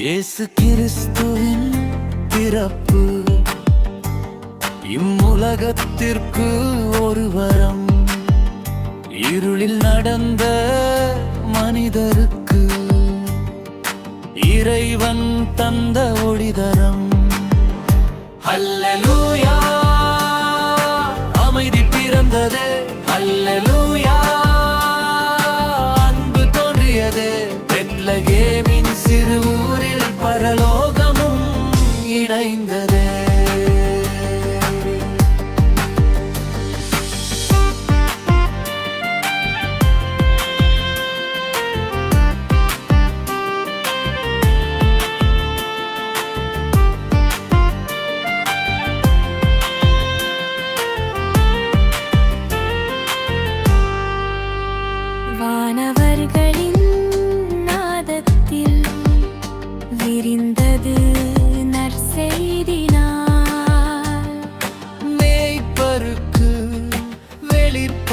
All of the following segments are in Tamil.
இயேசு கிறிஸ்துவின் பிறப்பு. இம்முலகத்திற்கு ஒரு வரம். இருளில் நடந்த மனிதருக்கு. இறைவன் தந்த ஒளிதரம். அல்லேலூயா. அமைதி பிறந்தது. அல்லேலூயா. அன்பு தோன்றியது. பெத்லகேமின் சிறு ஊரில் பரலோகமும் இணைந்தது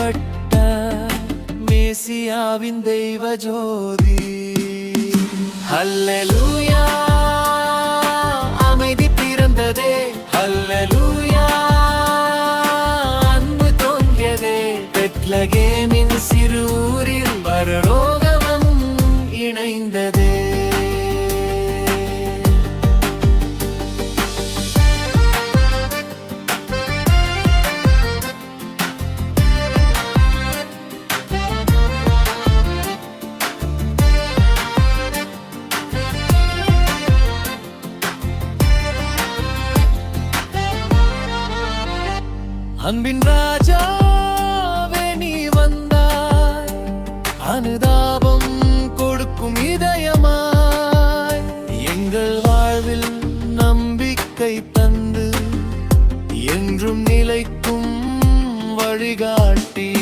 வெளிப்பட்ட மேசியாவின் தெய்வ ஜோதி. அல்லேலூயா அமைதி பிறந்ததே. அல்லேலூயா அன்பு தோன்றியதே பெட்லகேமின் சிறு ஊரில் அன்பின் ராஜாவே நீ வந்தாய். அனுதாபம் கொடுக்கும் இதயமாய். எங்கள் வாழ்வில் நம்பிக்கை தந்து என்றும் நிலைக்கும் வழிகாட்டி.